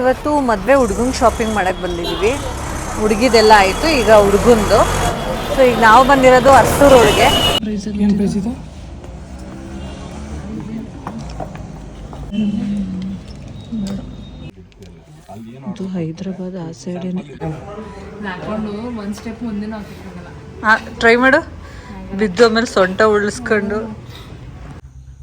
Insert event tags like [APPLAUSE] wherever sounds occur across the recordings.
ಇವತ್ತು ಮದುವೆ ಹುಡುಗಂಗೆ ಶಾಪಿಂಗ್ ಮಾಡೋಕ್ಕೆ ಬಂದಿದ್ದೀವಿ ಹುಡುಗಿದೆಲ್ಲ ಆಯಿತು ಈಗ ಹುಡುಗಂದು. ಸೊ ಈಗ ನಾವು ಬಂದಿರೋದು ಅರ್ಸೂರು ಪ್ರೈಸ್ ಇದು? ಹೈದ್ರಾಬಾದ್ ಆ ಸೈಡೇನೆ ಹಾಕೊಂಡು ಒಂದು ಸ್ಟೆಪ್ ಮುಂದೆ ಹಾಕಿಕೊಂಡಲ್ಲ ಟ್ರೈ ಮಾಡು. ಬಿದ್ದು ಆಮೇಲೆ ಸೊಂಟ ಉಳಿಸ್ಕೊಂಡು.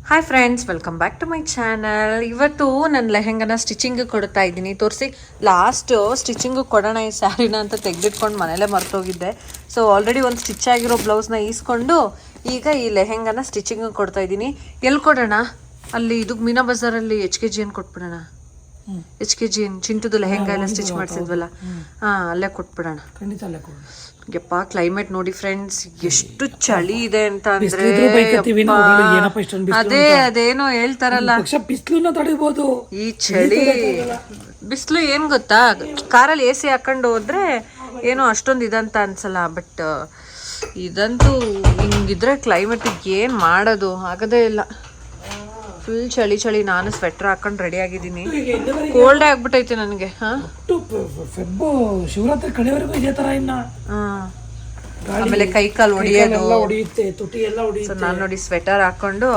Hi friends welcome back to my channel ಇವತ್ತು ನನ್ನ ಲೆಹೆಂಗನ ಸ್ಟಿಚಿಂಗ್ ಕೊಡ್ತಾ ಇದ್ದೀನಿ. ತೋರಿಸಿ ಲಾಸ್ಟು ಸ್ಟಿಚಿಂಗು ಕೊಡೋಣ ಈ ಸ್ಯಾರಿನ ಅಂತ ತೆಗೆದಿಟ್ಕೊಂಡು ಮನೇಲೇ ಮರ್ತೋಗಿದ್ದೆ. ಸೊ ಆಲ್ರೆಡಿ ಒಂದು ಸ್ಟಿಚ್ ಆಗಿರೋ ಬ್ಲೌಸ್ನ ಈಸ್ಕೊಂಡು ಈಗ ಈ ಲೆಹೆಂಗನ ಸ್ಟಿಚಿಂಗ್ ಕೊಡ್ತಾ ಇದ್ದೀನಿ. ಎಲ್ಲಿ ಕೊಡೋಣ? ಅಲ್ಲಿ ಇದು ಮೀನಾ ಬಜಾರಲ್ಲಿ ಎಚ್ ಕೆ ಜಿ ಏನು ಕೊಟ್ಬಿಡೋಣ. ಎಚ್ ಕೆ ಜಿ ಏನು ಚಿಂಟುದು ಲೆಹೆಂಗ ಎಲ್ಲ ಸ್ಟಿಚ್ ಮಾಡಿಸಿದ್ವಲ್ಲ? ಹಾಂ ಅಲ್ಲೇ ಕೊಟ್ಬಿಡೋಣ. ಖಂಡಿತ ಅಲ್ಲೇ ಕೊಡು ಯಪ್ಪ ಕ್ಲೈಮೇಟ್ ನೋಡಿ ಫ್ರೆಂಡ್ಸ್ ಎಷ್ಟು ಚಳಿ ಇದೆ ಅಂತ ಅಂದ್ರೆ ಅದೇ ಅದೇನೋ ಹೇಳ್ತಾರಲ್ಲ. ತಡಿಬೋದು. ಈ ಚಳಿ ಬಿಸಿಲು ಏನ್ ಗೊತ್ತಾ? ಕಾರಲ್ಲಿ ಎ ಸಿ ಹಾಕೊಂಡು ಹೋದ್ರೆ ಏನೋ ಅಷ್ಟೊಂದು ಇದಂತ ಅನ್ಸಲ್ಲ ಬಟ್ ಇದಂತೂ ಹಿಂಗಿದ್ರೆ ಕ್ಲೈಮೇಟಿಗೆ ಏನ್ ಮಾಡೋದು? ಆಗದೇ ಇಲ್ಲ. ಫುಲ್ ಚಳಿ ಚಳಿ ನಾನು ಸ್ವೆಟರ್ ಹಾಕೊಂಡು ರೆಡಿ ಆಗಿದ್ದೀನಿ. ಕೋಲ್ಡ್ ಆಗ್ಬಿಟ್ಟೈತೆ ನನಗೆ ಫೆಬ್ಬು ಶಿವರಾತ್ರಿ ಕಡೆವರೆಗೂ ಇದೇ ತರ ಇನ್ನ. ಆಮೇಲೆ ಕೈ ಕಾಲು ಹೊಡಿಯೋದು ಒಡಿಯುತ್ತೆ ತುಟಿ ಎಲ್ಲ ಒಡಿಯುತ್ತೆ. ನಾನು ನೋಡಿ ಸ್ವೆಟರ್ ಹಾಕೊಂಡು.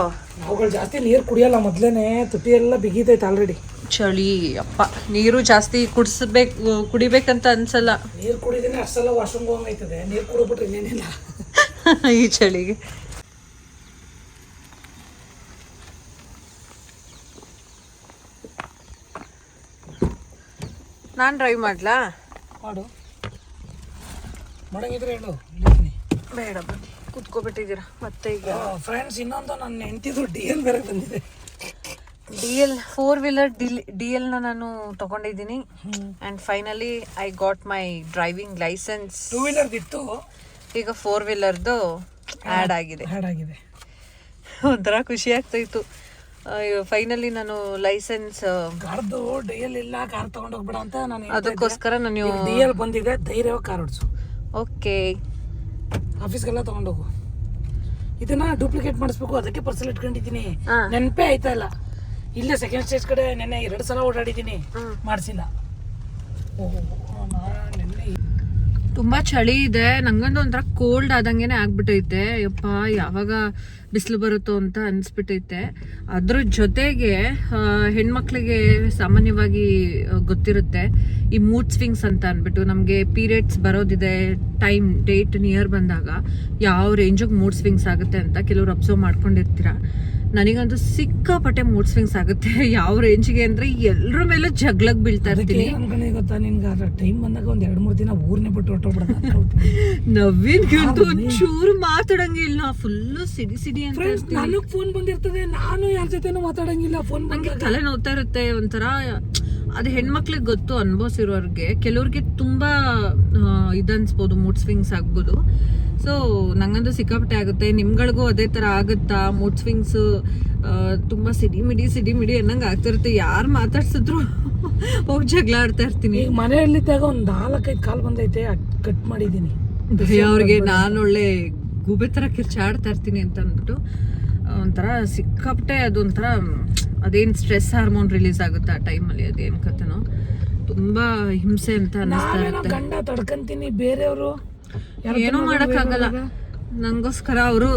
ಅವುಗಳು ಜಾಸ್ತಿ ನೀರು ಕುಡಿಯಲ್ಲ ಮೊದ್ಲೇನೆ ತುಟಿ ಎಲ್ಲ ಬಿಗಿತೈತೆ ಆಲ್ರೆಡಿ ಚಳಿ ಅಪ್ಪ ನೀರು ಜಾಸ್ತಿ ಕುಡಿಸ್ಬೇಕು ಕುಡಿಬೇಕಂತ ಅನ್ಸಲ್ಲ. ನೀರು ಕುಡಿದ್ರೆ ಅಷ್ಟೆಲ್ಲ ವಾಶ್ರೂಮ್ ಹೋಗೈತದೆ ನೀರು ಕುಡಿದ್ಬಿಟ್ರೆ ಇನ್ನೇನಿಲ್ಲ. [LAUGHS] ಈ ಚಳಿಗೆ. ನಾನು ಡ್ರೈವ್ ಮಾಡ್ಲಾ? ಮಾಡು. ಮಾಡಂಗಿದ್ರೆ ಹೇಳು ಇಲ್ಲಿದ್ದೀನಿ ಬೇಡ ಬನ್ನಿ ಕುತ್ಕೊಬಿಟ್ಟಿದ್ದೀರಾ? ಮತ್ತೆ ಈಗ? ಫ್ರೆಂಡ್ಸ್ ಇನ್ನೊಂದು ನನ್ನ ಹೆಂಡತಿದು ಡಿ ಎಲ್ ಬೇರೆ ಬಂದಿದೆ. D L four wheeler D ಎಲ್ನ ನಾನು ತಗೊಂಡಿದ್ದೀನಿ. And finally I got my driving licence two ವೀಲರ್ದಿತ್ತು ಈಗ ಫೋರ್ ವೀಲರ್ದು ಆ್ಯಡ್ ಆಗಿದೆ. ಆ್ಯಡ್ ಆಗಿದೆ. ಒಂಥರ ಖುಷಿ ಆಗ್ತಾ ಇತ್ತು. ಫೈನಲಿ ನಾನು ಲೈಸೆನ್ಸ್ ಕಾರ್ದು ಡಿಎಲ್ ಇಲ್ಲ ಕಾರ್ ತಗೊಂಡು ಹೋಗ್ಬೇಡ ಅಂತ ನಾನು ಅದಕ್ಕೋಸ್ಕರ ನಾನು ಡಿಎಲ್ ಬಂದಿದೆ ಧೈರ್ಯವಾಗಿ ಕಾರ್ ಓಡಿಸು. ಓಕೆ. ಆಫೀಸ್ಗೆಲ್ಲ ತಗೊಂಡೋಗು ಇದನ್ನ ಡೂಪ್ಲಿಕೇಟ್ ಮಾಡಿಸ್ಬೇಕು ಅದಕ್ಕೆ ಪರ್ಸಲ್ ಇಟ್ಕೊಂಡಿದ್ದೀನಿ. ನೆನಪೇ ಆಯ್ತಾ ಇಲ್ಲ. ಇಲ್ಲೇ ಸೆಕೆಂಡ್ ಸ್ಟೇಜ್ ಕಡೆ ನೆನ್ನೆ ಎರಡು ಸಲ ಓಡಾಡಿದ್ದೀನಿ. ಮಾಡಿಸಿಲ್ಲ. ನೆನ್ನೆ ತುಂಬಾ ಚಳಿ ಇದೆ. ನಂಗೊಂದು ಒಂಥರ ಕೋಲ್ಡ್ ಆದಂಗೆನೆ ಆಗ್ಬಿಟ್ಟೈತೆ ಯಪ್ಪ, ಯಾವಾಗ ಬಿಸಿಲು ಬರುತ್ತೋ ಅಂತ ಅನ್ಸ್ಬಿಟ್ಟೈತೆ ಅದ್ರ ಜೊತೆಗೆ ಹೆಣ್ಮಕ್ಳಿಗೆ ಸಾಮಾನ್ಯವಾಗಿ ಗೊತ್ತಿರುತ್ತೆ. ಈ ಮೂಡ್ ಸ್ವಿಂಗ್ಸ್ ಅಂತ ಅಂದ್ಬಿಟ್ಟು ನಮಗೆ ಪೀರಿಯಡ್ಸ್ ಬರೋದಿದೆ ಟೈಮ್ ಡೇಟ್ ನಿಯರ್ ಬಂದಾಗ ಯಾವ ರೇಂಜಿಗೆ ಮೂಡ್ ಸ್ವಿಂಗ್ಸ್ ಆಗುತ್ತೆ ಅಂತ ಕೆಲವ್ರು ಅಬ್ಸರ್ವ್ ಮಾಡ್ಕೊಂಡಿರ್ತೀರ. ನನಗಂತೂ ಸಿಕ್ಕಾಪಟ್ಟೆ ಮೂಡ್ ಸ್ವಿಂಗ್ಸ್ ಆಗುತ್ತೆ. ಯಾವ ರೇಂಜ್ಗೆ ಅಂದ್ರೆ ಎಲ್ಲರ ಮೇಲೆ ಜಗ್ಲಗ್ ಬೀಳ್ತಾ ಇರ್ತೀನಿ. ಅನ್ಕೊಂಡೆ ಗೊತ್ತಾ? ನಿನ್ಗೆ ಆ ಟೈಮ್ ಬಂದಾಗ ಒಂದ್ ಎರಡು ಮೂರು ದಿನ ಊರ್ನೇ ಬಿಟ್ಟು ಹೊಟ್ಟೋಗ್ಬಿಡೋದು [LAUGHS] ನವೀನ್ಗಂತೂ ಒಂಚೂರು ಮಾತಾಡಂಗಿಲ್ಲ ಫುಲ್ಲು ಸಿಡಿ ಸಿಡಿ ಅಂತ. ನನಗ್ ಫೋನ್ ಬಂದಿರ್ತದೆ. ನಾನು ಯಾರ ಜೊತೆನೂ ಮಾತಾಡಂಗಿಲ್ಲ ಫೋನ್ ನಂಗೆ ತಲೆ ನೋವ್ತಾ ಇರುತ್ತೆ ಒಂಥರ. ಅದು ಹೆಣ್ಮಕ್ಳಿಗೆ ಗೊತ್ತು ಅನುಭವಿಸಿರೋರಿಗೆ. ಕೆಲವ್ರಿಗೆ ತುಂಬಾ ಇದನ್ಸ್ಬೋದು ಮೂಡ್ ಸ್ವಿಂಗ್ಸ್ ಆಗ್ಬೋದು. ಸೊ ನಂಗಂತೂ ಸಿಕ್ಕಾಪಟ್ಟೆ ಆಗುತ್ತೆ. ನಿಮ್ಗಳಿಗೂ ಅದೇ ತರ ಆಗುತ್ತಾ? ಮೂಡ್ ಸ್ವಿಂಗ್ಸ್ ತುಂಬಾ ಸಿಡಿ ಮಿಡಿ ಸಿಡಿ ಮಿಡಿ ಅನ್ನಂಗೆ ಆಗ್ತಿರುತ್ತೆ. ಯಾರು ಮಾತಾಡ್ಸಿದ್ರು ಹೋಗಿ ಜಗಳ ಆಡ್ತಾ ಇರ್ತೀನಿ. ಈಗ ಮನೆಯಲ್ಲಿದ್ದಾಗ ಒಂದು ನಾಲ್ಕೈದು ಕಾಲು ಬಂದೈತೆ ಕಟ್ ಮಾಡಿದ್ದೀನಿ ಅವ್ರಿಗೆ ನಾನು ಒಳ್ಳೆ ಗೂಬೆ ಥರ ಕಿರ್ಚಾಡ್ತಾ ಇರ್ತೀನಿ ಅಂತ ಅಂದ್ಬಿಟ್ಟು ಒಂಥರ ಸಿಕ್ಕಾಪಟ್ಟೆ ಅದೊಂಥರ ಅದೇನು ಸ್ಟ್ರೆಸ್ ಹಾರ್ಮೋನ್ ರಿಲೀಸ್ ಆಗುತ್ತೆ ಆ ಟೈಮಲ್ಲಿ? ಅದೇನು ಕತೆನೋ? ತುಂಬ ಹಿಂಸೆ ಅಂತ ಅನ್ನಿಸ್ತಾ ಇರುತ್ತೆ. ಗಂಡ ತಡ್ಕಂತೀನಿ ಬೇರೆಯವರು ಏನೂ ಆಗಲ್ಲ. ನಂಗೋಸ್ಕರ ಅವರು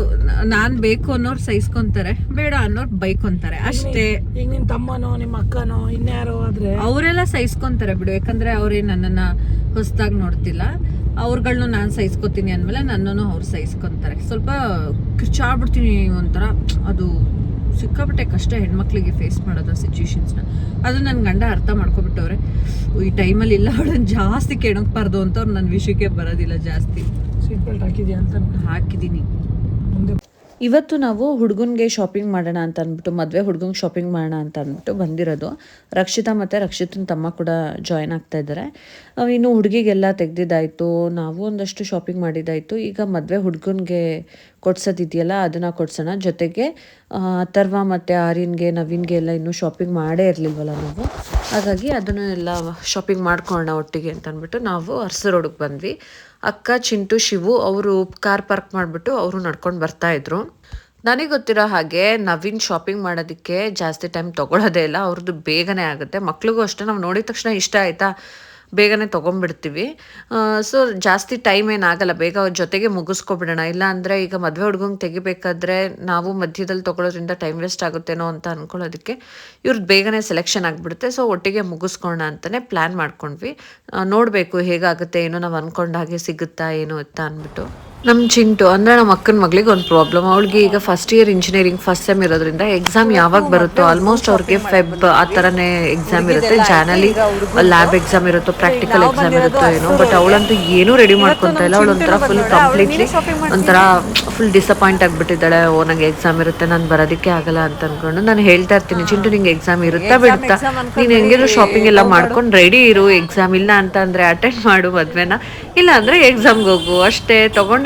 ನಾನ್ ಬೇಕು ಅನ್ನೋರು ಸಹಿಸ್ಕೊಂತಾರೆ ಬೇಡ ಅನ್ನೋರು ಬೈಕೊಂತಾರೆ ಅಷ್ಟೇ. ಈಗ ನಿನ್ ತಮ್ಮನೋ ನಿಮ್ಮ ಅಕ್ಕನೋ ಇನ್ಯಾರೋ ಆದ್ರೆ ಅವರೆಲ್ಲ ಸಹಿಸ್ಕೊಂತಾರೆ ಬಿಡು ಯಾಕಂದ್ರೆ ಅವ್ರೇ ನನ್ನನ್ನ ಹೊಸದಾಗಿ ನೋಡ್ತಿಲ್ಲ. ಅವ್ರುಗಳ್ನು ನಾನು ಸಹಿಸ್ಕೊತೀನಿ ಅಂದಮೇಲೆ ನನ್ನನ್ನು ಅವ್ರು ಸಹಿಸ್ಕೊಂತಾರೆ. ಸ್ವಲ್ಪ ಕಿರ್ಚಾಡ್ಬಿಡ್ತೀನಿ ಒಂಥರ ಅದು ಸಿಕ್ಕಾಪಟ್ಟೆ ಕಷ್ಟ ಹೆಣ್ಮಕ್ಳಿಗೆ ಫೇಸ್ ಮಾಡೋದು ಆ ಸಿಚುಯೇಷನ್ಸ್ನ ಅದು ನನ್ನ ಗಂಡ ಅರ್ಥ ಮಾಡ್ಕೊಬಿಟ್ಟವ್ರೆ. ಈ ಟೈಮಲ್ಲಿ ಇಲ್ಲ ಅವಳನ್ನ ಜಾಸ್ತಿ ಕೆಣಕ್ಬಾರ್ದು ಅಂತ ಅವ್ರು ನನ್ನ ವಿಷಯಕ್ಕೆ ಬರೋದಿಲ್ಲ ಜಾಸ್ತಿ. ಸೀಟ್ ಬೆಲ್ಟ್ ಹಾಕಿದ್ಯಾ ಅಂತ. ಹಾಕಿದ್ದೀನಿ. ಮುಂದೆ ಇವತ್ತು ನಾವು ಹುಡುಗನಿಗೆ ಶಾಪಿಂಗ್ ಮಾಡೋಣ ಅಂತ ಅಂದ್ಬಿಟ್ಟು, ಮದುವೆ ಹುಡುಗಂಗೆ ಶಾಪಿಂಗ್ ಮಾಡೋಣ ಅಂತ ಅಂದ್ಬಿಟ್ಟು ಬಂದಿರೋದು. ರಕ್ಷಿತಾ ಮತ್ತು ರಕ್ಷಿತನ ತಮ್ಮ ಕೂಡ ಜಾಯ್ನ್ ಆಗ್ತಾ ಇದ್ದಾರೆ. ಇನ್ನು ಹುಡುಗಿಗೆಲ್ಲ ತೆಗೆದಿದ್ದಾಯಿತು, ನಾವು ಒಂದಷ್ಟು ಶಾಪಿಂಗ್ ಮಾಡಿದ್ದಾಯಿತು. ಈಗ ಮದುವೆ ಹುಡುಗನ್ಗೆ ಕೊಡ್ಸೋದಿದೆಯಲ್ಲ, ಅದನ್ನು ಕೊಡ್ಸೋಣ. ಜೊತೆಗೆ ಅಥರ್ವ ಮತ್ತು ಆರ್ಯನ್ಗೆ, ನವೀನ್ಗೆ ಎಲ್ಲ ಇನ್ನೂ ಶಾಪಿಂಗ್ ಮಾಡೇ ಇರಲಿಲ್ವಲ್ಲ ನಾವು. ಹಾಗಾಗಿ ಅದನ್ನು ಎಲ್ಲ ಶಾಪಿಂಗ್ ಮಾಡ್ಕೊಳ್ಳೋಣ ಒಟ್ಟಿಗೆ ಅಂತ ಅಂದ್ಬಿಟ್ಟು ನಾವು ಅರ್ಸ ರೋಡಿಗೆ ಬಂದ್ವಿ. ಅಕ್ಕ, ಚಿಂಟು, ಶಿವು ಅವರು ಕಾರ್ ಪಾರ್ಕ್ ಮಾಡಿಬಿಟ್ಟು ಅವರು ನಡ್ಕೊಂಡು ಬರ್ತಾ ಇದ್ರು. ನನಗೆ ಗೊತ್ತಿರೋ ಹಾಗೆ ನವೀನ್ ಶಾಪಿಂಗ್ ಮಾಡೋದಕ್ಕೆ ಜಾಸ್ತಿ ಟೈಮ್ ತೊಗೊಳೋದೇ ಇಲ್ಲ. ಅವ್ರದ್ದು ಬೇಗನೆ ಆಗುತ್ತೆ. ಮಕ್ಳಿಗೂ ಅಷ್ಟೇ. ನಾವು ನೋಡಿದ ತಕ್ಷಣ ಇಷ್ಟ ಆಯಿತಾ? ಬೇಗನೆ ತೊಗೊಂಡ್ಬಿಡ್ತೀವಿ. ಸೊ ಜಾಸ್ತಿ ಟೈಮ್ ಏನಾಗಲ್ಲ, ಬೇಗ ಅವ್ರ ಜೊತೆಗೆ ಮುಗಿಸ್ಕೊಬಿಡೋಣ. ಇಲ್ಲ ಅಂದರೆ ಈಗ ಮದುವೆ ಹುಡುಗಂಗೆ ತೆಗಿಬೇಕಾದ್ರೆ ನಾವು ಮಧ್ಯದಲ್ಲಿ ತೊಗೊಳೋದ್ರಿಂದ ಟೈಮ್ ವೇಸ್ಟ್ ಆಗುತ್ತೇನೋ ಅಂತ ಅಂದ್ಕೊಳ್ಳೋದಕ್ಕೆ ಇವ್ರದ್ದು ಬೇಗನೆ ಸೆಲೆಕ್ಷನ್ ಆಗಿಬಿಡುತ್ತೆ. ಸೊ ಒಟ್ಟಿಗೆ ಮುಗಿಸ್ಕೊಳ್ಳೋಣ ಅಂತಲೇ ಪ್ಲ್ಯಾನ್ ಮಾಡ್ಕೊಂಡ್ವಿ. ನೋಡಬೇಕು ಹೇಗಾಗುತ್ತೆ, ಏನೋ ನಾವು ಅಂದ್ಕೊಂಡಾಗೆ ಸಿಗುತ್ತಾ, ಏನು ಅಂತ ಅಂದ್ಬಿಟ್ಟು ನಮ್ಮ ಚಿಂಟು ಅಂದರೆ ನಮ್ಮ ಅಕ್ಕನ ಮಗಳಿಗೆ ಒಂದು ಪ್ರಾಬ್ಲಮ್ ಅವಳಿಗೆ ಈಗ first year engineering first sem ಇರೋದ್ರಿಂದ ಎಕ್ಸಾಮ್ ಯಾವಾಗ ಬರುತ್ತೋ ಆಲ್ಮೋಸ್ಟ್ ಅವ್ರಿಗೆ ಫೆಬ್ ಆ ಥರನೇ ಎಕ್ಸಾಮ್ ಇರುತ್ತೆ. ಜಾನಲ್ಲಿ ಲ್ಯಾಬ್ ಎಕ್ಸಾಮ್ ಇರುತ್ತೋ ಪ್ರಾಕ್ಟಿಕಲ್ ಎಕ್ಸಾಮ್ ಇರುತ್ತೋ ಏನೋ ಬಟ್ ಅವಳಂತೂ ಏನೂ ರೆಡಿ ಮಾಡ್ಕೊತಾ ಇಲ್ಲ. ಅವಳು ಒಂಥರ ಫುಲ್ ಕಂಪ್ಲೀಟ್ಲಿ ಒಂಥರ ಫುಲ್ ಡಿಸಪಾಯಿಂಟ್ ಆಗಿಬಿಟ್ಟಿದ್ದಾಳೆ. ಓ ನಂಗೆ ಎಕ್ಸಾಮ್ ಇರುತ್ತೆ ನಾನು ಬರೋದಕ್ಕೆ ಆಗಲ್ಲ ಅಂತ ಅಂದ್ಕೊಂಡು ನಾನು ಹೇಳ್ತಾ ಇರ್ತೀನಿ ಚಿಂಟು ನಿಂಗೆ ಎಕ್ಸಾಮ್ ಇರುತ್ತಾ ಬಿಡುತ್ತಾ ನೀನು ಹೆಂಗಿದ್ರು ಶಾಪಿಂಗ್ ಎಲ್ಲ ಮಾಡ್ಕೊಂಡು ರೆಡಿ ಇರು ಎಕ್ಸಾಮ್ ಇಲ್ಲ ಅಂತ ಅಂದರೆ ಅಟೆಂಡ್ ಮಾಡು ಮದುವೆನ. ಇಲ್ಲ ಅಂದರೆ ಎಕ್ಸಾಮ್ಗೆ ಹೋಗು ಅಷ್ಟೇ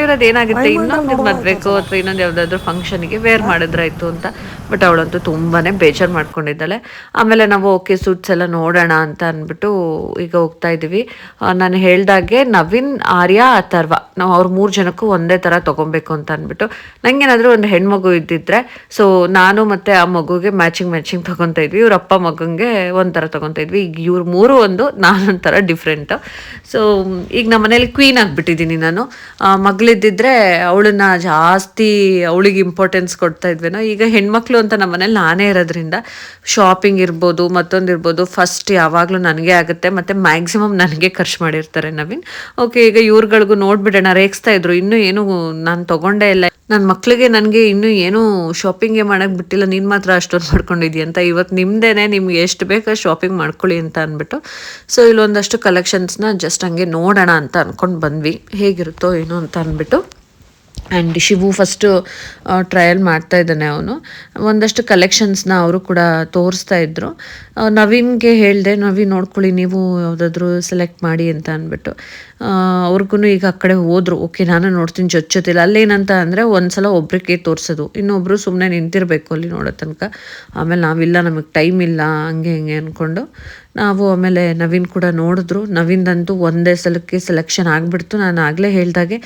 ತಗೊಂಡಿರೋದು ಏನಾಗುತ್ತೆ? ಇನ್ನೊಂದು ಮದ್ವೆಗೋ ಅಥವಾ ಇನ್ನೊಂದು ಯಾವ್ದಾದ್ರು ಫಂಕ್ಷನ್ಗೆ ವೇರ್ ಮಾಡಿದ್ರಾಯ್ತು ಅಂತ. ಬಟ್ ಅವಳಂತೂ ತುಂಬಾನೇ ಬೇಜಾರು ಮಾಡ್ಕೊಂಡಿದ್ದಾಳೆ. ಆಮೇಲೆ ನಾವು ಓಕೆ ಸೂಟ್ಸ್ ಎಲ್ಲ ನೋಡೋಣ ಅಂತ ಅಂದ್ಬಿಟ್ಟು ಈಗ ಹೋಗ್ತಾ ಇದೀವಿ. ನಾನು ಹೇಳ್ದಾಗೆ ನವೀನ್ ಆರ್ಯ ಅಥರ್ವ. ನಾವು ಅವ್ರ ಮೂರು ಜನಕ್ಕೂ ಒಂದೇ ತರ ತಗೊಬೇಕು ಅಂತ ಅಂದ್ಬಿಟ್ಟು. ನಂಗೇನಾದರೂ ಒಂದು ಹೆಣ್ಮಗು ಇದ್ದಿದ್ರೆ ಸೊ ನಾನು ಮತ್ತೆ ಆ ಮಗುಗೆ ಮ್ಯಾಚಿಂಗ್ ಮ್ಯಾಚಿಂಗ್ ತೊಗೊತಾ ಇದ್ವಿ. ಇವ್ರ ಅಪ್ಪ ಮಗಂಗೆ ಒಂಥರ ತೊಗೊತಾ ಇದ್ವಿ. ಈಗ ಇವ್ರ ಮೂರು ಒಂದು ನಾನೊಂಥರ ಡಿಫ್ರೆಂಟ್ ಸೊ ಈಗ ನಮ್ಮ ಮನೇಲಿ ಕ್ವೀನ್ ಆಗಿಬಿಟ್ಟಿದ್ದೀನಿ ನಾನು. ಆ, ಮಗಳಿದ್ದಿದ್ರೆ ಅವಳನ್ನ ಜಾಸ್ತಿ ಅವಳಿಗೆ ಇಂಪಾರ್ಟೆನ್ಸ್ ಕೊಡ್ತಾ ಇದ್ವೇನೋ. ಈಗ ಹೆಣ್ಮಕ್ಳು ಅಂತ ನಮ್ಮ ಮನೇಲಿ ನಾನೇ ಇರೋದ್ರಿಂದ ಶಾಪಿಂಗ್ ಇರ್ಬೋದು, ಮತ್ತೊಂದು ಇರ್ಬೋದು ಫಸ್ಟ್ ಯಾವಾಗಲೂ ನನಗೆ ಆಗುತ್ತೆ, ಮತ್ತೆ ಮ್ಯಾಕ್ಸಿಮಮ್ ನನಗೆ ಖರ್ಚು ಮಾಡಿರ್ತಾರೆ ನವೀನ್. ಓಕೆ ಈಗ ಇವ್ರುಗಳಿಗೂ ನೋಡ್ಬಿಡೋಣ, ರೇಗಿಸ್ತಾ ಇದ್ರು, ಇನ್ನೂ ಏನು ನಾನು ತಗೊಂಡೇ ಇಲ್ಲ. ನನ್ನ ಮಕ್ಳಿಗೆ ನನಗೆ ಇನ್ನೂ ಏನೂ ಶಾಪಿಂಗೇ ಮಾಡೋಕ್ಕೆ ಬಿಟ್ಟಿಲ್ಲ, ನೀನು ಮಾತ್ರ ಅಷ್ಟೊಂದು ಮಾಡ್ಕೊಂಡಿದ್ದೀಯ ಅಂತ. ಇವತ್ತು ನಿಮ್ಮದೇನೆ ನಿಮ್ಗೆ ಎಷ್ಟು ಬೇಕೋ ಶಾಪಿಂಗ್ ಮಾಡ್ಕೊಳ್ಳಿ ಅಂತ ಅಂದ್ಬಿಟ್ಟು. ಸೊ ಇಲ್ಲೊಂದಷ್ಟು ಕಲೆಕ್ಷನ್ಸ್ನ ಜಸ್ಟ್ ಹಂಗೆ ನೋಡೋಣ ಅಂತ ಅಂದ್ಕೊಂಡು ಬಂದ್ವಿ. ಹೇಗಿರುತ್ತೋ ಏನೋ ಅಂತ ಅಂದ್ಬಿಟ್ಟು. ಆ್ಯಂಡ್ ಶಿವು ಫಸ್ಟು ಟ್ರಯಲ್ ಮಾಡ್ತಾ ಇದ್ದಾನೆ ಅವನು. ಒಂದಷ್ಟು ಕಲೆಕ್ಷನ್ಸ್ನ ಅವರು ಕೂಡ ತೋರಿಸ್ತಾ ಇದ್ದರು ನವೀನ್ಗೆ ಹೇಳಿದೆ, ನವೀನ್ ನೋಡ್ಕೊಳ್ಳಿ, ನೀವು ಯಾವುದಾದ್ರೂ ಸೆಲೆಕ್ಟ್ ಮಾಡಿ ಅಂತ ಅಂದ್ಬಿಟ್ಟು. ಅವ್ರಿಗೂ ಈಗ ಆ ಕಡೆ ಹೋದ್ರು. ಓಕೆ, ನಾನು ನೋಡ್ತೀನಿ, ಜೊತೆ ಜೊತೆಲಿ. ಅಲ್ಲೇನಂತ ಅಂದರೆ ಒಂದ್ಸಲ ಒಬ್ರಿಗೆ ತೋರಿಸೋದು. ಇನ್ನೊಬ್ಬರು ಸುಮ್ಮನೆ ನಿಂತಿರಬೇಕು ಅಲ್ಲಿ ನೋಡೋ ತನಕ. ಆಮೇಲೆ ನಾವಿಲ್ಲ, ನಮಗೆ ಟೈಮ್ ಇಲ್ಲ, ಹಂಗೆ, ಹಿಂಗೆ ಅಂದ್ಕೊಂಡು ನಾವು ಆಮೇಲೆ ನವೀನ್ ಕೂಡ ನೋಡಿದ್ರು. ನವೀನ್ದಂತೂ ಒಂದೇ ಸಲಕ್ಕೆ ಸೆಲೆಕ್ಷನ್ ಆಗಿಬಿಡ್ತು. ನಾನು ಆಗಲೇ ಹೇಳ್ದಾಗೆ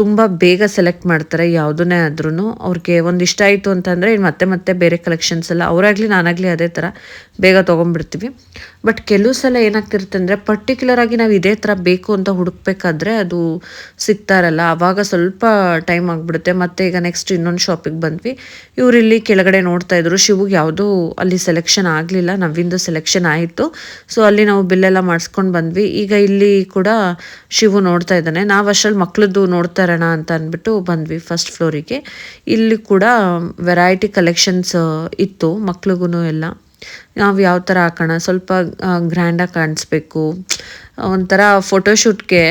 ತುಂಬ ಬೇಗ ಸೆಲೆಕ್ಟ್ ಮಾಡ್ತಾರೆ ಯಾವುದನ್ನೇ ಆದ್ರೂ ಅವ್ರಿಗೆ ಒಂದು ಇಷ್ಟ ಆಯಿತು ಅಂತಂದರೆ ಮತ್ತೆ ಮತ್ತೆ ಬೇರೆ ಕಲೆಕ್ಷನ್ಸ್ ಎಲ್ಲ ಅವರಾಗಲಿ ನಾನಾಗಲಿ ಅದೇ ಥರ ಬೇಗ ತೊಗೊಂಡ್ಬಿಡ್ತೀವಿ. ಬಟ್ ಕೆಲವು ಸಲ ಏನಾಗ್ತಿರುತ್ತೆ ಅಂದರೆ ಪರ್ಟಿಕ್ಯುಲರ್ ಆಗಿ ನಾವು ಇದೇ ಥರ ಬೇಕು ಅಂತ ಹುಡುಕ್ಬೇಕಾದ್ರೆ ಅದು ಸಿಗ್ತಾ ಇರಲ್ಲ ಆವಾಗ ಸ್ವಲ್ಪ ಟೈಮ್ ಆಗಿಬಿಡುತ್ತೆ. ಮತ್ತೆ ಈಗ ನೆಕ್ಸ್ಟ್ ಇನ್ನೊಂದು ಶಾಪಿಗೆ ಬಂದ್ವಿ. ಇವ್ರು ಇಲ್ಲಿ ಕೆಳಗಡೆ ನೋಡ್ತಾ ಇದ್ರು. ಶಿವಗೆ ಯಾವುದೂ ಅಲ್ಲಿ ಸೆಲೆಕ್ಷನ್ ಆಗಲಿಲ್ಲ. ನವಿಂದು ಸೆಲೆಕ್ಷನ್ ಆಯಿತು. ಸೊ ಅಲ್ಲಿ ನಾವು ಬಿಲ್ಲೆಲ್ಲ ಮಾಡಿಸ್ಕೊಂಡು ಬಂದ್ವಿ. ಈಗ ಇಲ್ಲಿ ಕೂಡ ಶಿವು ನೋಡ್ತಾ ಇದ್ದಾನೆ. ನಾವು ಅಷ್ಟರಲ್ಲಿ ಮಕ್ಳದ್ದು ನೋಡ್ತಾ ಇರೋಣ ಅಂತ ಅಂದ್ಬಿಟ್ಟು ಬಂದ್ವಿ ಫಸ್ಟ್ ಫ್ಲೋರಿಗೆ ಇಲ್ಲಿ ಕೂಡ ವೆರೈಟಿ ಕಲೆಕ್ಷನ್ಸ್ ಇತ್ತು ಮಕ್ಳಿಗೂ ಎಲ್ಲ. ನಾವು ಯಾವ ಥರ ಹಾಕೋಣ? ಸ್ವಲ್ಪ ಗ್ರ್ಯಾಂಡಾಗಿ ಕಾಣಿಸ್ಬೇಕು. ಒಂಥರ ಫೋಟೋಶೂಟ್ಗೆ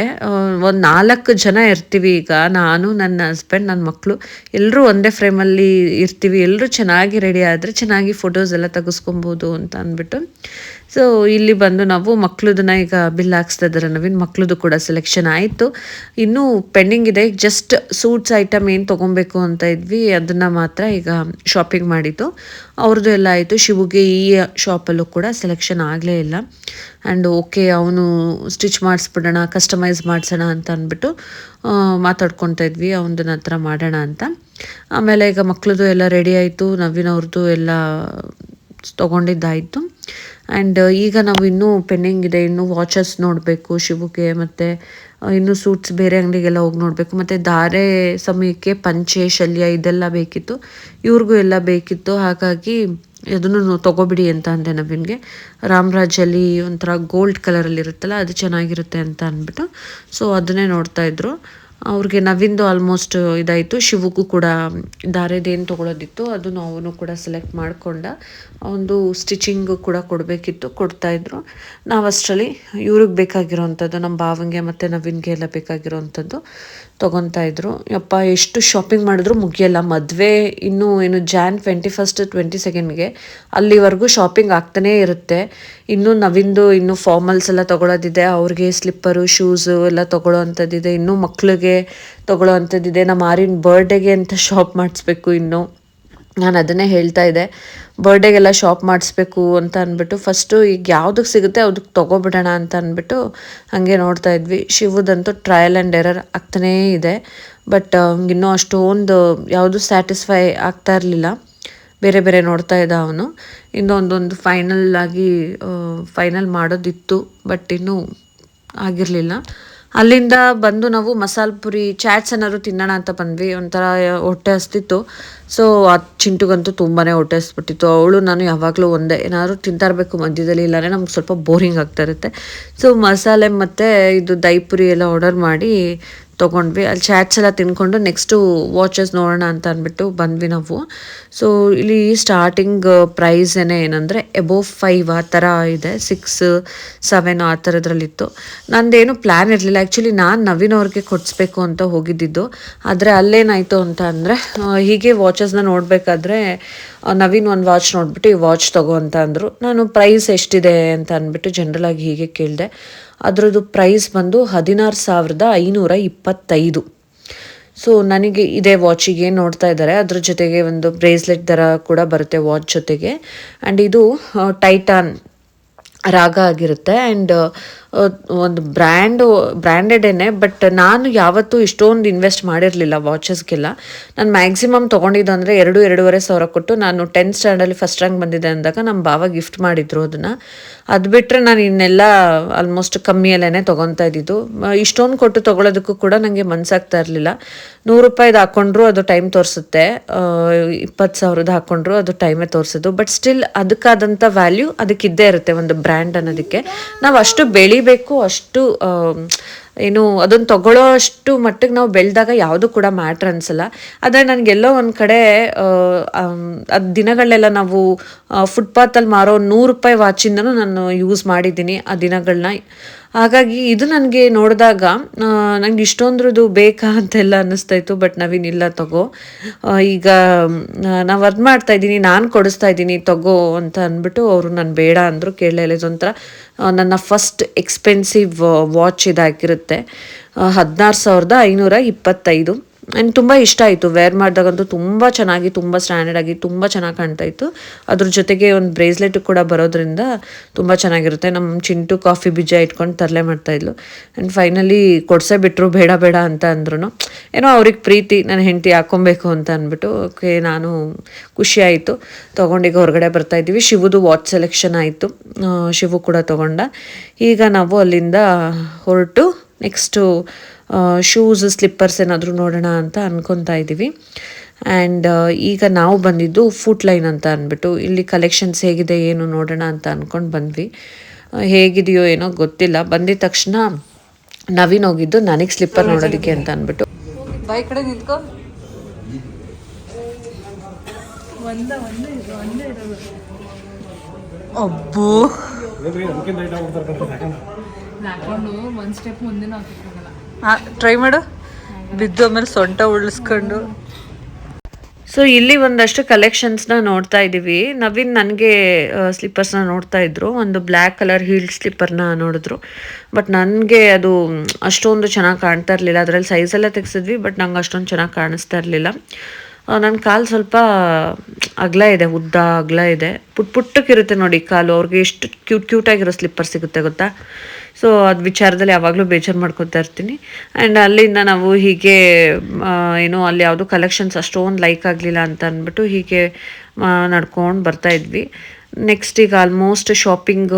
ಒಂದು ನಾಲ್ಕು ಜನ ಇರ್ತೀವಿ ಈಗ. ನಾನು ನನ್ನ ಹಸ್ಬೆಂಡ್ ನನ್ನ ಮಕ್ಕಳು ಎಲ್ಲರೂ ಒಂದೇ ಫ್ರೇಮಲ್ಲಿ ಇರ್ತೀವಿ. ಎಲ್ಲರೂ ಚೆನ್ನಾಗಿ ರೆಡಿ ಆದರೆ ಚೆನ್ನಾಗಿ ಫೋಟೋಸ್ ಎಲ್ಲ ತೆಗೆಸ್ಕೊಬೋದು ಅಂತ ಅಂದ್ಬಿಟ್ಟು. ಸೊ ಇಲ್ಲಿ ಬಂದು ನಾವು ಮಕ್ಳದನ್ನ ಈಗ ಬಿಲ್ ಹಾಕ್ಸ್ತಾ ಇದ್ದಾರೆ ನವೀನ್. ಮಕ್ಳದ್ದು ಕೂಡ ಸೆಲೆಕ್ಷನ್ ಆಯಿತು. ಇನ್ನೂ ಪೆಂಡಿಂಗ್ ಇದೆ. ಜಸ್ಟ್ ಸೂಟ್ಸ್ ಐಟಮ್ ಏನು ತೊಗೊಬೇಕು ಅಂತ ಇದ್ವಿ. ಅದನ್ನು ಮಾತ್ರ ಈಗ ಶಾಪಿಂಗ್ ಮಾಡಿದ್ದು. ಅವ್ರದ್ದು ಎಲ್ಲ ಆಯಿತು. ಶಿವುಗೆ ಈ ಶಾಪಲ್ಲೂ ಕೂಡ ಸೆಲೆಕ್ಷನ್ ಆಗಲೇ ಇಲ್ಲ. ಆ್ಯಂಡ್ ಓಕೆ ಅವನು ಸ್ಟಿಚ್ ಮಾಡಿಸ್ಬಿಡೋಣ ಕಸ್ಟಮೈಸ್ ಮಾಡಿಸೋಣ ಅಂತ ಅಂದ್ಬಿಟ್ಟು ಮಾತಾಡ್ಕೊತಾ ಇದ್ವಿ. ಅವನದನ್ನ ಹತ್ರ ಮಾಡೋಣ ಅಂತ. ಆಮೇಲೆ ಈಗ ಮಕ್ಳದ್ದು ಎಲ್ಲ ರೆಡಿ ಆಯಿತು. ನವೀನ್ ಅವ್ರದ್ದು ಎಲ್ಲ ತೊಗೊಂಡಿದ್ದಾಯಿತು. ಆ್ಯಂಡ್ ಈಗ ನಾವು ಇನ್ನೂ ಪೆಂಡಿಂಗ್ ಇದೆ, ಇನ್ನೂ ವಾಚಸ್ ನೋಡಬೇಕು ಶಿವುಗೆ ಮತ್ತು ಇನ್ನೂ ಸೂಟ್ಸ್ ಬೇರೆ ಅಂಗಡಿಗೆಲ್ಲ ಹೋಗಿ ನೋಡಬೇಕು. ಮತ್ತು ಧಾರೆ ಸಮಯಕ್ಕೆ ಪಂಚೆ, ಶಲ್ಯ ಇದೆಲ್ಲ ಬೇಕಿತ್ತು. ಇವ್ರಿಗೂ ಎಲ್ಲ ಬೇಕಿತ್ತು. ಹಾಗಾಗಿ ಅದನ್ನು ತೊಗೊಬಿಡಿ ಅಂತ ಅಂದೆ ನವೀನ್ಗೆ. ರಾಮರಾಜಲ್ಲಿ ಒಂಥರ ಗೋಲ್ಡ್ ಕಲರಲ್ಲಿ ಇರುತ್ತಲ್ಲ ಅದು ಚೆನ್ನಾಗಿರುತ್ತೆ ಅಂತ ಅಂದ್ಬಿಟ್ಟು. ಸೊ ಅದನ್ನೇ ನೋಡ್ತಾ ಇದ್ರು. ಅವ್ರಿಗೆ ನವಿಂದು ಆಲ್ಮೋಸ್ಟ್ ಇದಾಯಿತು. ಶಿವಗೂ ಕೂಡ ದಾರೆದೇನು ತೊಗೊಳೋದಿತ್ತು. ಅದನ್ನು ಅವನು ಕೂಡ ಸೆಲೆಕ್ಟ್ ಮಾಡಿಕೊಂಡ ಒಂದು ಸ್ಟಿಚಿಂಗು ಕೂಡ ಕೊಡಬೇಕಿತ್ತು, ಕೊಡ್ತಾಯಿದ್ರು. ನಾವು ಅಷ್ಟರಲ್ಲಿ ಇವ್ರಿಗೆ ಬೇಕಾಗಿರೋವಂಥದ್ದು ನಮ್ಮ ಭಾವಂಗೆ ಮತ್ತು ನವೀನ್ಗೆ ಎಲ್ಲ ಬೇಕಾಗಿರೋವಂಥದ್ದು ತೊಗೊತಾ ಇದ್ರು. ಅಪ್ಪ ಎಷ್ಟು ಶಾಪಿಂಗ್ ಮಾಡಿದ್ರು ಮುಗಿಯಲ್ಲ. ಮದುವೆ ಇನ್ನೂ ಏನು ಜಾನ್ ಟ್ವೆಂಟಿ ಫಸ್ಟ್ ಟ್ವೆಂಟಿ ಸೆಕೆಂಡ್ಗೆ ಅಲ್ಲಿವರೆಗೂ ಶಾಪಿಂಗ್ ಆಗ್ತಾನೇ ಇರುತ್ತೆ. ಇನ್ನೂ ನವಿಂದು, ಇನ್ನೂ ಫಾರ್ಮಲ್ಸ್ ಎಲ್ಲ ತೊಗೊಳೋದಿದೆ. ಅವ್ರಿಗೆ ಸ್ಲಿಪ್ಪರು ಶೂಸು ಎಲ್ಲ ತೊಗೊಳ್ಳೋ ಅಂಥದ್ದಿದೆ. ಇನ್ನೂ ಮಕ್ಳಿಗೆ ತೊಗೊಳ್ಳೋ ಅಂಥದ್ದಿದೆ. ನಮ್ಮ ಆರಿನ ಬರ್ಡೇಗೆ ಅಂತ ಶಾಪ್ ಮಾಡಿಸ್ಬೇಕು ಇನ್ನು? ನಾನು ಅದನ್ನೇ ಹೇಳ್ತಾ ಇದ್ದೆ. ಬರ್ಡೇಗೆಲ್ಲ ಶಾಪ್ ಮಾಡಿಸ್ಬೇಕು ಅಂತ ಅಂದ್ಬಿಟ್ಟು ಫಸ್ಟು ಈಗ ಯಾವುದಕ್ಕೆ ಸಿಗುತ್ತೆ ಅದಕ್ಕೆ ತೊಗೊಬಿಡೋಣ ಅಂತ ಅಂದ್ಬಿಟ್ಟು ಹಾಗೆ ನೋಡ್ತಾ ಇದ್ವಿ. ಶಿವದಂತೂ ಟ್ರಯಲ್ ಆ್ಯಂಡ್ ಎರರ್ ಆಗ್ತಾನೇ ಇದೆ. ಬಟ್ ಇನ್ನೂ ಅಷ್ಟೊಂದು ಯಾವುದು ಸ್ಯಾಟಿಸ್ಫೈ ಆಗ್ತಾ ಇರಲಿಲ್ಲ. ಬೇರೆ ಬೇರೆ ನೋಡ್ತಾ ಇದ್ದ ಅವನು. ಇನ್ನೊಂದೊಂದು ಫೈನಲ್ ಆಗಿ ಫೈನಲ್ ಮಾಡೋದಿತ್ತು. ಬಟ್ ಇನ್ನೂ ಆಗಿರಲಿಲ್ಲ. ಅಲ್ಲಿಂದ ಬಂದು ನಾವು ಮಸಾಲ ಪುರಿ, ಚಾಟ್ಸ್ ಏನಾದ್ರು ತಿನ್ನೋಣ ಅಂತ ಬಂದ್ವಿ. ಒಂಥರ ಹೊಟ್ಟೆ ಹಸ್ತಿತ್ತು. ಸೊ ಆ ಚಿಂಟುಗಂತೂ ತುಂಬಾ ಹೊಟ್ಟೆ ಹಸ್ಬಿಟ್ಟಿತ್ತು. ಅವಳು, ನಾನು ಯಾವಾಗಲೂ ಒಂದೇ. ಏನಾದ್ರು ತಿಂತಾ ಇರಬೇಕು ಮಧ್ಯದಲ್ಲಿ, ಇಲ್ಲಾಂದರೆ ನಮ್ಗೆ ಸ್ವಲ್ಪ ಬೋರಿಂಗ್ ಆಗ್ತಾ ಇರುತ್ತೆ. ಸೊ ಮಸಾಲೆ ಮತ್ತು ಇದು ದೈ ಪುರಿ ಎಲ್ಲ ಆರ್ಡರ್ ಮಾಡಿ ತೊಗೊಂಡ್ವಿ. ಅಲ್ಲಿ ಚಾಟ್ಸ್ ಎಲ್ಲ ತಿನ್ಕೊಂಡು ನೆಕ್ಸ್ಟು ವಾಚಸ್ ನೋಡೋಣ ಅಂತ ಅಂದ್ಬಿಟ್ಟು ಬಂದ್ವಿ ನಾವು. ಸೊ ಇಲ್ಲಿ ಸ್ಟಾರ್ಟಿಂಗ್ ಪ್ರೈಸ್ ಏನೇ ಏನಂದರೆ ಎಬೋವ್ ಫೈವ್ ಆ ಥರ ಇದೆ. ಸಿಕ್ಸ್ ಸೆವೆನ್ ಆ ಥರದ್ರಲ್ಲಿತ್ತು ನಂದೇನು ಪ್ಲ್ಯಾನ್ ಇರಲಿಲ್ಲ. ಆ್ಯಕ್ಚುಲಿ ನಾನು ನವೀನ್ ಅವ್ರಿಗೆ ಕೊಡಿಸ್ಬೇಕು ಅಂತ ಹೋಗಿದ್ದಿದ್ದು. ಆದರೆ ಅಲ್ಲೇನಾಯಿತು ಅಂತ ಅಂದರೆ ಹೀಗೆ ವಾಚಸ್ನ ನೋಡಬೇಕಾದ್ರೆ ನವೀನ್ ಒಂದು ವಾಚ್ ನೋಡ್ಬಿಟ್ಟು ಈ ವಾಚ್ ತಗೋ ಅಂತ ಅಂದರು. ನಾನು ಪ್ರೈಸ್ ಎಷ್ಟಿದೆ ಅಂತ ಅಂದ್ಬಿಟ್ಟು ಜನರಲ್ ಆಗಿ ಹೀಗೆ ಕೇಳಿದೆ. ಅದರದ್ದು ಪ್ರೈಸ್ ಬಂದು ಹದಿನಾರು ಸಾವಿರದ ಐನೂರ ಇಪ್ಪತ್ತೈದು. ಸೊ ನನಗೆ ಇದೇ ವಾಚಿಗೆ ನೋಡ್ತಾ ಇದ್ದಾರೆ. ಅದ್ರ ಜೊತೆಗೆ ಒಂದು ಬ್ರೇಸ್ಲೆಟ್ ಥರ ಕೂಡ ಬರುತ್ತೆ ವಾಚ್ ಜೊತೆಗೆ. ಆ್ಯಂಡ್ ಇದು ಟೈಟಾನ್ ರಾಗ ಆಗಿರುತ್ತೆ. ಆ್ಯಂಡ್ ಒಂದು ಬ್ರ್ಯಾಂಡು ಬ್ರ್ಯಾಂಡೆಡೇನೆ ಬಟ್ ನಾನು ಯಾವತ್ತೂ ಇಷ್ಟೊಂದು ಇನ್ವೆಸ್ಟ್ ಮಾಡಿರಲಿಲ್ಲ ವಾಚಸ್ಗೆಲ್ಲ ನಾನು ಮ್ಯಾಕ್ಸಿಮಮ್ ತೊಗೊಂಡಿದ್ದು ಅಂದರೆ ಎರಡು, ಎರಡೂವರೆ ಸಾವಿರ ಕೊಟ್ಟು ನಾನು ಟೆಂತ್ ಸ್ಟ್ಯಾಂಡಲ್ಲಿ ಫಸ್ಟ್ ರ್ಯಾಂಕ್ ಬಂದಿದ್ದೆ ಅಂದಾಗ ನಮ್ಮ ಭಾವ ಗಿಫ್ಟ್ ಮಾಡಿದ್ರು ಅದನ್ನು. ಅದು ಬಿಟ್ಟರೆ ನಾನು ಇನ್ನೆಲ್ಲ ಆಲ್ಮೋಸ್ಟ್ ಕಮ್ಮಿಯಲ್ಲೇ ತೊಗೊತಾ ಇದ್ದಿದ್ದು. ಇಷ್ಟೊಂದು ಕೊಟ್ಟು ತೊಗೊಳೋದಕ್ಕೂ ಕೂಡ ನನಗೆ ಮನಸ್ಸಾಗ್ತಾ ಇರಲಿಲ್ಲ. ನೂರು ರೂಪಾಯಿದು ಹಾಕ್ಕೊಂಡ್ರು ಅದು ಟೈಮ್ ತೋರಿಸುತ್ತೆ. ಇಪ್ಪತ್ತು ಸಾವಿರದ ಹಾಕ್ಕೊಂಡ್ರು ಅದು ಟೈಮೇ ತೋರಿಸೋದು. ಬಟ್ ಸ್ಟಿಲ್ ಅದಕ್ಕಾದಂಥ ವ್ಯಾಲ್ಯೂ ಅದಕ್ಕಿದ್ದೇ ಇರುತ್ತೆ ಒಂದು ಬ್ರ್ಯಾಂಡ್ ಅನ್ನೋದಕ್ಕೆ. ನಾವು ಅಷ್ಟು ಬೆಳಿಬೇಕು, ಅಷ್ಟು ಏನು, ಅದನ್ನು ತಗೊಳ್ಳೋ ಅಷ್ಟು ಮಟ್ಟಿಗೆ ನಾವು ಬೆಳೆದಾಗ ಯಾವುದು ಕೂಡ ಮ್ಯಾಟ್ರ್ ಅನ್ಸಲ್ಲ. ಆದರೆ ನನಗೆಲ್ಲೋ ಒಂದು ಕಡೆ ಅದು ದಿನಗಳೆಲ್ಲ ನಾವು ಫುಟ್ಪಾತಲ್ಲಿ ಮಾರೋ ನೂರು ರೂಪಾಯಿ ವಾಚಿಂದನೂ ನಾನು ಯೂಸ್ ಮಾಡಿದ್ದೀನಿ ಆ ದಿನಗಳನ್ನ ಹಾಗಾಗಿ ಇದು ನನಗೆ ನೋಡಿದಾಗ ನಂಗೆ ಇಷ್ಟೊಂದ್ರದ್ದು ಬೇಕಾ ಅಂತೆಲ್ಲ ಅನ್ನಿಸ್ತಾ ಇತ್ತು, ಬಟ್ ನವೀನ್ ಇಲ್ಲ, ತಗೋ. ಈಗ ನಾವು ಅದು ಮಾಡ್ತಾ ಇದ್ದೀನಿ, ನಾನು ಕೊಡಿಸ್ತಾ ಇದ್ದೀನಿ, ತಗೋ ಅಂತ ಅಂದ್ಬಿಟ್ಟು ಅವರು ನಾನು ಬೇಡ ಅಂದರು, ಕೇಳಲೇ ಇದೊಂಥರ ನನ್ನ ಫಸ್ಟ್ ಎಕ್ಸ್ಪೆನ್ಸಿವ್ ವಾಚ್ ಇದಾಗಿರುತ್ತೆ. ಹದಿನಾರು ಸಾವಿರದ ಐನೂರ ಇಪ್ಪತ್ತೈದು. ನನಗೆ ತುಂಬ ಇಷ್ಟ ಆಯಿತು. ವೇರ್ ಮಾಡಿದಾಗಂತೂ ತುಂಬ ಚೆನ್ನಾಗಿ, ತುಂಬ ಸ್ಟ್ಯಾಂಡರ್ಡ್ ಆಗಿ ತುಂಬ ಚೆನ್ನಾಗಿ ಕಾಣ್ತಾ ಇತ್ತು. ಅದ್ರ ಜೊತೆಗೆ ಒಂದು ಬ್ರೇಸ್ಲೆಟ್ ಕೂಡ ಬರೋದ್ರಿಂದ ತುಂಬ ಚೆನ್ನಾಗಿರುತ್ತೆ. ನಮ್ಮ ಚಿಂಟು ಕಾಫಿ ಬೀಜ ಇಟ್ಕೊಂಡು ತರಲೆ ಮಾಡ್ತಾಯಿದ್ಲು ಆ್ಯಂಡ್ ಫೈನಲಿ ಕೊಡ್ಸೇ ಬಿಟ್ಟರು ಬೇಡ ಬೇಡ ಅಂತ ಅಂದ್ರು ಏನೋ ಅವ್ರಿಗೆ ಪ್ರೀತಿ ನನ್ನ ಹೆಂಡತಿ ಹಾಕೊಬೇಕು ಅಂತ ಅಂದ್ಬಿಟ್ಟು, ಓಕೆ, ನಾನು ಖುಷಿ ಆಯಿತು. ತೊಗೊಂಡೀಗ ಹೊರಗಡೆ ಬರ್ತಾ ಇದ್ದೀವಿ. ಶಿವುದು ವಾಚ್ ಸೆಲೆಕ್ಷನ್ ಆಯಿತು. ಶಿವು ಕೂಡ ತೊಗೊಂಡ. ಈಗ ನಾವು ಅಲ್ಲಿಂದ ಹೊರಟು ನೆಕ್ಸ್ಟು ಶೂಸ್ ಸ್ಲಿಪ್ಪರ್ಸ್ ಏನಾದರೂ ನೋಡೋಣ ಅಂತ ಅನ್ಕೊತಾ ಇದ್ದೀವಿ. ಆ್ಯಂಡ್ ಈಗ ನಾವು ಬಂದಿದ್ದು ಫುಟ್ ಲೈನ್ ಅಂತ ಅಂದ್ಬಿಟ್ಟು ಇಲ್ಲಿ ಕಲೆಕ್ಷನ್ಸ್ ಹೇಗಿದೆ ಏನು ನೋಡೋಣ ಅಂತ ಅಂದ್ಕೊಂಡು ಬಂದ್ವಿ. ಹೇಗಿದೆಯೋ ಏನೋ ಗೊತ್ತಿಲ್ಲ. ಬಂದಿದ ತಕ್ಷಣ ನವೀನ್ ಹೋಗಿದ್ದು ನನಗೆ ಸ್ಲಿಪ್ಪರ್ ನೋಡೋದಕ್ಕೆ ಅಂತ ಅಂದ್ಬಿಟ್ಟು ಬಾಯ್ ಕಡೆ ನಿಂತ್ಕೋ. ಅಬ್ಬೋ. ನಾಕೊಂಡು ಒಂದು ಸ್ಟೆಪ್ ಮುಂದೆ ಟ್ರೈ ಮಾಡು. ಬಿದ್ದು ಆಮೇಲೆ ಸೊಂಟ ಉಳಿಸ್ಕೊಂಡು. ಸೊ ಇಲ್ಲಿ ಒಂದಷ್ಟು ಕಲೆಕ್ಷನ್ಸ್ನ ನೋಡ್ತಾ ಇದ್ದೀವಿ ನವೀನ್ ನನಗೆ ಸ್ಲಿಪ್ಪರ್ಸ್ನ ನೋಡ್ತಾ ಇದ್ರು. ಒಂದು ಬ್ಲ್ಯಾಕ್ ಕಲರ್ ಹೀಲ್ ಸ್ಲಿಪ್ಪರ್ನ ನೋಡಿದ್ರು. ಬಟ್ ನನಗೆ ಅದು, ಅಷ್ಟೊಂದು ಚೆನ್ನಾಗಿ ಕಾಣ್ತಾ ಇರಲಿಲ್ಲ. ಅದರಲ್ಲಿ ಸೈಜೆಲ್ಲ ತೆಗೆಸಿದ್ವಿ ಬಟ್ ನಂಗೆ ಅಷ್ಟೊಂದು ಚೆನ್ನಾಗಿ ಕಾಣಿಸ್ತಾ ಇರಲಿಲ್ಲ. ನನ್ನ ಕಾಲು ಸ್ವಲ್ಪ ಅಗಲ ಇದೆ, ಉದ್ದ ಅಗಲ ಇದೆ. ಪುಟ್ ಪುಟ್ಟಕ್ಕಿರುತ್ತೆ ನೋಡಿ ಕಾಲು. ಅವ್ರಿಗೆ ಎಷ್ಟು ಕ್ಯೂಟ್ ಕ್ಯೂಟಾಗಿರೋ ಸ್ಲಿಪ್ಪರ್ ಸಿಗುತ್ತೆ ಗೊತ್ತಾ? ಸೊ ಅದು ವಿಚಾರದಲ್ಲಿ ಯಾವಾಗಲೂ ಬೇಜಾರು ಮಾಡ್ಕೊತಾ ಇರ್ತೀನಿ. ಆ್ಯಂಡ್ ಅಲ್ಲಿಂದ ನಾವು ಹೀಗೆ ಏನು ಅಲ್ಲಿ ಯಾವುದೋ ಕಲೆಕ್ಷನ್ಸ್ ಅಷ್ಟೊಂದು ಲೈಕ್ ಆಗಲಿಲ್ಲ ಅಂತ ಅಂದ್ಬಿಟ್ಟು ಹೀಗೆ ನಡ್ಕೊಂಡು ಬರ್ತಾ ಇದ್ವಿ. ನೆಕ್ಸ್ಟ್ ಈಗ ಆಲ್ಮೋಸ್ಟ್ ಶಾಪಿಂಗ್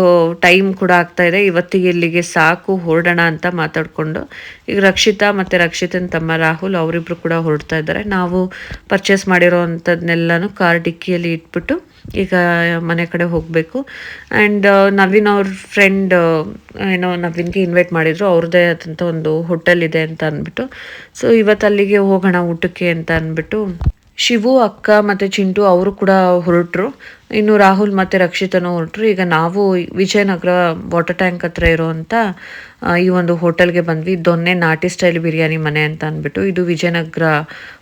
ಟೈಮ್ ಕೂಡ ಆಗ್ತಾ ಇದೆ. ಇವತ್ತಿಗೆ ಇಲ್ಲಿಗೆ ಸಾಕು, ಹೊರಡೋಣ ಅಂತ ಮಾತಾಡಿಕೊಂಡು. ಈಗ ರಕ್ಷಿತಾ ಮತ್ತು ರಕ್ಷಿತನ ತಮ್ಮ ರಾಹುಲ್ ಅವರಿಬ್ರು ಕೂಡ ಹೊರಡ್ತಾ ಇದ್ದಾರೆ. ನಾವು ಪರ್ಚೇಸ್ ಮಾಡಿರೋ ಅಂಥದ್ದನ್ನೆಲ್ಲನೂ ಕಾರ್ ಡಿಕ್ಕಿಯಲ್ಲಿ ಇಟ್ಬಿಟ್ಟು ಈಗ ಮನೆ ಕಡೆ ಹೋಗಬೇಕು. ಆ್ಯಂಡ್ ನವೀನ್ ಅವ್ರ ಫ್ರೆಂಡ್ ಏನೋ ನವೀನ್ಗೆ ಇನ್ವೈಟ್ ಮಾಡಿದ್ರು. ಅವ್ರದ್ದೇ ಆದಂಥ ಒಂದು ಹೋಟೆಲ್ ಇದೆ ಅಂತ ಅಂದ್ಬಿಟ್ಟು. ಸೊ ಇವತ್ತು ಅಲ್ಲಿಗೆ ಹೋಗೋಣ ಊಟಕ್ಕೆ ಅಂತ ಅಂದ್ಬಿಟ್ಟು ಶಿವು, ಅಕ್ಕ ಮತ್ತು ಚಿಂಟು ಅವರು ಕೂಡ ಹೊರಟರು. ಇನ್ನು ರಾಹುಲ್ ಮತ್ತು ರಕ್ಷಿತನೂ ಹೊರಟರು. ಈಗ ನಾವು ವಿಜಯನಗರ ವಾಟರ್ ಟ್ಯಾಂಕ್ ಹತ್ರ ಇರೋವಂಥ ಈ ಒಂದು ಹೋಟೆಲ್ಗೆ ಬಂದ್ವಿ. ದೊನ್ನೆ ನಾಟಿ ಸ್ಟೈಲ್ ಬಿರಿಯಾನಿ ಮನೆ ಅಂತ ಅಂದ್ಬಿಟ್ಟು ಇದು ವಿಜಯನಗರ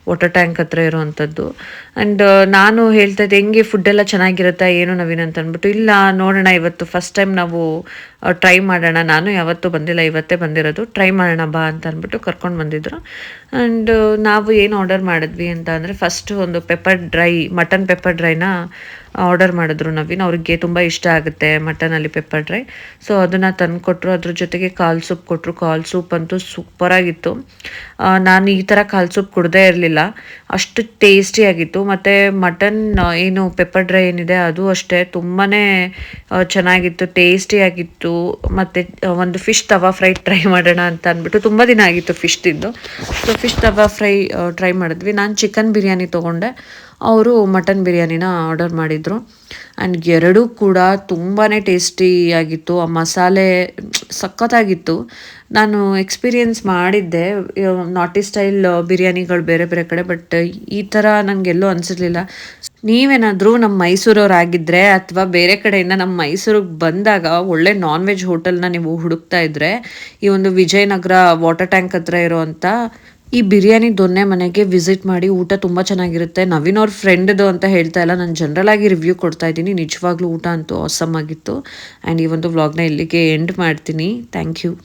ವಾಟರ್ ಟ್ಯಾಂಕ್ ಹತ್ರ ಇರೋವಂಥದ್ದು ಆ್ಯಂಡ್ ನಾನು ಹೇಳ್ತಾ ಇದ್ದೆ, ಹೆಂಗೆ ಫುಡ್ ಎಲ್ಲ ಚೆನ್ನಾಗಿರುತ್ತಾ, ಏನು ನವೀನ್ ಅಂತ ಅಂದ್ಬಿಟ್ಟು, ಇಲ್ಲ, ನೋಡೋಣ ಇವತ್ತು ಫಸ್ಟ್ ಟೈಮ್ ನಾವು ಟ್ರೈ ಮಾಡೋಣ. ನಾನು ಯಾವತ್ತೂ ಬಂದಿಲ್ಲ, ಇವತ್ತೇ ಬಂದಿರೋದು. ಟ್ರೈ ಮಾಡೋಣ ಬಾ ಅಂತ ಅಂದ್ಬಿಟ್ಟು ಕರ್ಕೊಂಡು ಬಂದಿದ್ರು. ಆ್ಯಂಡ್ ನಾವು ಏನು ಆರ್ಡರ್ ಮಾಡಿದ್ವಿ ಅಂತ ಅಂದರೆ ಫಸ್ಟ್ ಒಂದು ಪೆಪ್ಪರ್ ಡ್ರೈ ಮಟನ್ ಪೆಪ್ಪರ್ ಡ್ರೈನ ಆರ್ಡರ್ ಮಾಡಿದ್ರು ನವೀನ್. ಅವ್ರಿಗೆ ತುಂಬ ಇಷ್ಟ ಆಗುತ್ತೆ ಮಟನಲ್ಲಿ ಪೆಪ್ಪರ್ ಡ್ರೈ ಸೊ ಅದನ್ನು ತಂದು ಕೊಟ್ಟರು ಅದ್ರ ಜೊತೆಗೆ ಕಾಲ್ ಸೂಪ್ ಕೊಟ್ಟರು ಕಾಲ್ ಸೂಪ್ ಅಂತೂ ಸೂಪರಾಗಿತ್ತು ನಾನು ಈ ಥರ ಕಾಲ್ ಸೂಪ್ ಕುಡ್ದೇ ಇರಲಿಲ್ಲ. ಅಷ್ಟು ಟೇಸ್ಟಿಯಾಗಿತ್ತು ಮತ್ತು ಮಟನ್ ಏನು ಪೆಪ್ಪರ್ ಡ್ರೈ ಏನಿದೆ ಅದು ಅಷ್ಟೇ. ತುಂಬಾ ಚೆನ್ನಾಗಿತ್ತು. ಟೇಸ್ಟಿಯಾಗಿತ್ತು ಮತ್ತು ಒಂದು ಫಿಶ್ ತವಾ ಫ್ರೈ ಟ್ರೈ ಮಾಡೋಣ ಅಂತ ಅಂದ್ಬಿಟ್ಟು ತುಂಬ ದಿನ ಆಗಿತ್ತು ಫಿಶ್ ತಿಂದು. So fish tawa fry try ಮಾಡಿದ್ವಿ. ನಾನು ಚಿಕನ್ ಬಿರಿಯಾನಿ ತೊಗೊಂಡೆ. ಅವರು ಮಟನ್ ಬಿರಿಯಾನಿನ ಆರ್ಡರ್ ಮಾಡಿದರು. ಆ್ಯಂಡ್ ಎರಡೂ ಕೂಡ ತುಂಬಾ ಟೇಸ್ಟಿಯಾಗಿತ್ತು ಆ ಮಸಾಲೆ ಸಖತ್ತಾಗಿತ್ತು. ನಾನು ಎಕ್ಸ್ಪೀರಿಯನ್ಸ್ ಮಾಡಿದ್ದೆ. ನಾಟಿ ಸ್ಟೈಲ್ ಬಿರಿಯಾನಿಗಳು ಬೇರೆ ಬೇರೆ ಕಡೆ, ಬಟ್ ಈ ಥರ ನನಗೆಲ್ಲೂ ಅನಿಸಿರ್ಲಿಲ್ಲ. ನೀವೇನಾದರೂ ನಮ್ಮ ಮೈಸೂರವರಾಗಿದ್ದರೆ ಅಥವಾ ಬೇರೆ ಕಡೆಯಿಂದ ನಮ್ಮ ಮೈಸೂರಿಗೆ ಬಂದಾಗ ಒಳ್ಳೆ ನಾನ್ ವೆಜ್ ಹೋಟೆಲ್ನ ನೀವು ಹುಡುಕ್ತಾ ಇದ್ದರೆ ಈ ಒಂದು ವಿಜಯನಗರ ವಾಟರ್ ಟ್ಯಾಂಕ್ ಹತ್ರ ಇರೋವಂಥ ಈ ಬಿರಿಯಾನಿ ದೊನ್ನೆ ಮನೆಗೆ ವಿಸಿಟ್ ಮಾಡಿ ಊಟ ತುಂಬ ಚೆನ್ನಾಗಿರುತ್ತೆ. ನವೀನ್ ಅವ್ರ ಫ್ರೆಂಡ್ದು ಅಂತ ಹೇಳ್ತಾ ಇಲ್ಲ. ನಾನು ಜನರಲ್ ಆಗಿ ರಿವ್ಯೂ ಕೊಡ್ತಾ ಇದ್ದೀನಿ. ನಿಜವಾಗ್ಲೂ ಊಟ ಅಂತೂ ಆಸಮ್ ಆಗಿತ್ತು. ಆ್ಯಂಡ್ ಈ ಒಂದು ವ್ಲಾಗ್ನ ಇಲ್ಲಿಗೆ ಎಂಡ್ ಮಾಡ್ತೀನಿ. Thank you